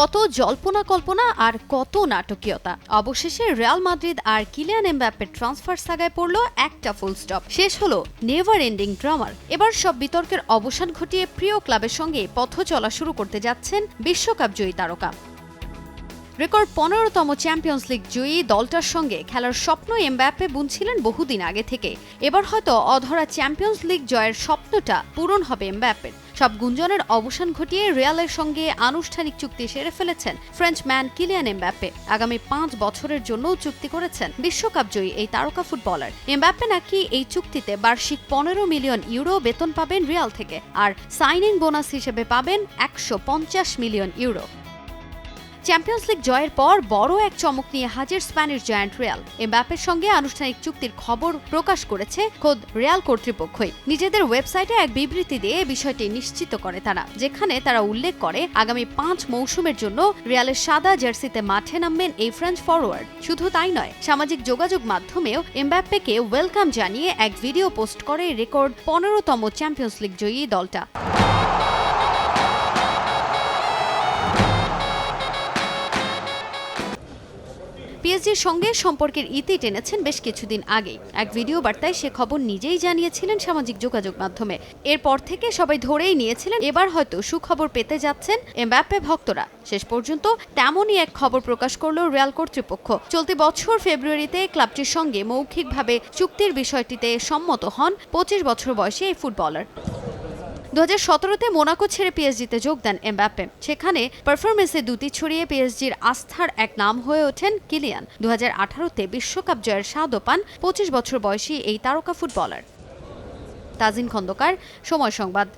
কত জল্পনা কল্পনা আর কত নাটকীয়তা। অবশেষে রিয়াল মাদ্রিদ আর কিলিয়ান এমব্যাপের ট্রান্সফার সাগায় পড়ল একটা ফুল স্টপ শেষ হলো নেভার এন্ডিং ড্রামার। এবার সব বিতর্কের অবসান ঘটিয়ে প্রিয় ক্লাবের সঙ্গে পথ চলা শুরু করতে যাচ্ছেন বিশ্বকাপ জয়ী তারকা। রেকর্ড পনেরোতম চ্যাম্পিয়ন্স লিগ জয়ী দলটার সঙ্গে খেলার স্বপ্ন এমব্যাপে বুনছিলেন বহুদিন আগে থেকে। এবার হয়তো অধরা চ্যাম্পিয়ন্স লিগ জয়ের স্বপ্নটা পূরণ হবে এমব্যাপের সব গুঞ্জনের অবসান ঘটিয়ে রিয়ালের সঙ্গে আনুষ্ঠানিক চুক্তি সেরে ফেলেছেন ফ্রেঞ্চ ম্যান কিলিয়ান এমব্যাপে আগামী পাঁচ বছরের জন্য চুক্তি করেছেন বিশ্বকাপ জয়ী এই তারকা ফুটবলার। এমব্যাপে নাকি এই চুক্তিতে বার্ষিক পনেরো মিলিয়ন ইউরো বেতন পাবেন রিয়াল থেকে, আর সাইনিং বোনাস হিসেবে পাবেন একশো পঞ্চাশ মিলিয়ন ইউরো। চ্যাম্পিয়ন্স লিগ জয়ের পর বড় এক চমক নিয়ে হাজির স্প্যানিশ জয়ান্ট রিয়াল। এমবাপের সঙ্গে আনুষ্ঠানিক চুক্তির খবর প্রকাশ করেছে খোদ রিয়াল কর্তৃপক্ষই। নিজেদের ওয়েবসাইটে এক বিবৃতি দিয়ে বিষয়টি নিশ্চিত করে তারা, যেখানে তারা উল্লেখ করে, আগামী পাঁচ মৌসুমের জন্য রিয়ালের সাদা জার্সিতে মাঠে নামবেন এই ফ্রেঞ্চ ফরওয়ার্ড শুধু তাই নয়, সামাজিক যোগাযোগ মাধ্যমেও এমবাপ্পেকে ওয়েলকাম জানিয়ে এক ভিডিও পোস্ট করে রেকর্ড পনেরোতম চ্যাম্পিয়ন্স লিগ জয়ী দলটা। পিএসজির সঙ্গে সম্পর্কের ইতি টেনেছেন বেশ কিছুদিন আগেই। এক ভিডিও বার্তায় সে খবর নিজেই জানিয়েছিলেন সামাজিক যোগাযোগ মাধ্যমে। এরপর থেকে সবাই ধরেই নিয়েছিলেন, এবার হয়তো সুখবর পেতে যাচ্ছেন এমবাপ্পে ভক্তরা। শেষ পর্যন্ত তেমনই এক খবর প্রকাশ করল রিয়াল কর্তৃপক্ষ। চলতি বছর ফেব্রুয়ারিতে ক্লাবটির সঙ্গে মৌখিকভাবে চুক্তির বিষয়টিতে সম্মত হন পঁচিশ বছর বয়সী এই ফুটবলার। দু সতেরোতে মোনাকো ছেড়ে পিএসজিতে যোগ দেন এমবাপ্পে। সেখানে পারফরমেন্সে দুটি ছড়িয়ে পিএসজির আস্থার এক নাম হয়ে ওঠেন কিলিয়ান। দু হাজার আঠারোতে বিশ্বকাপ জয়ের স্বাদও পান পঁচিশ বছর বয়সী এই তারকা ফুটবলার। তাজিন খন্দকার, সময় সংবাদ।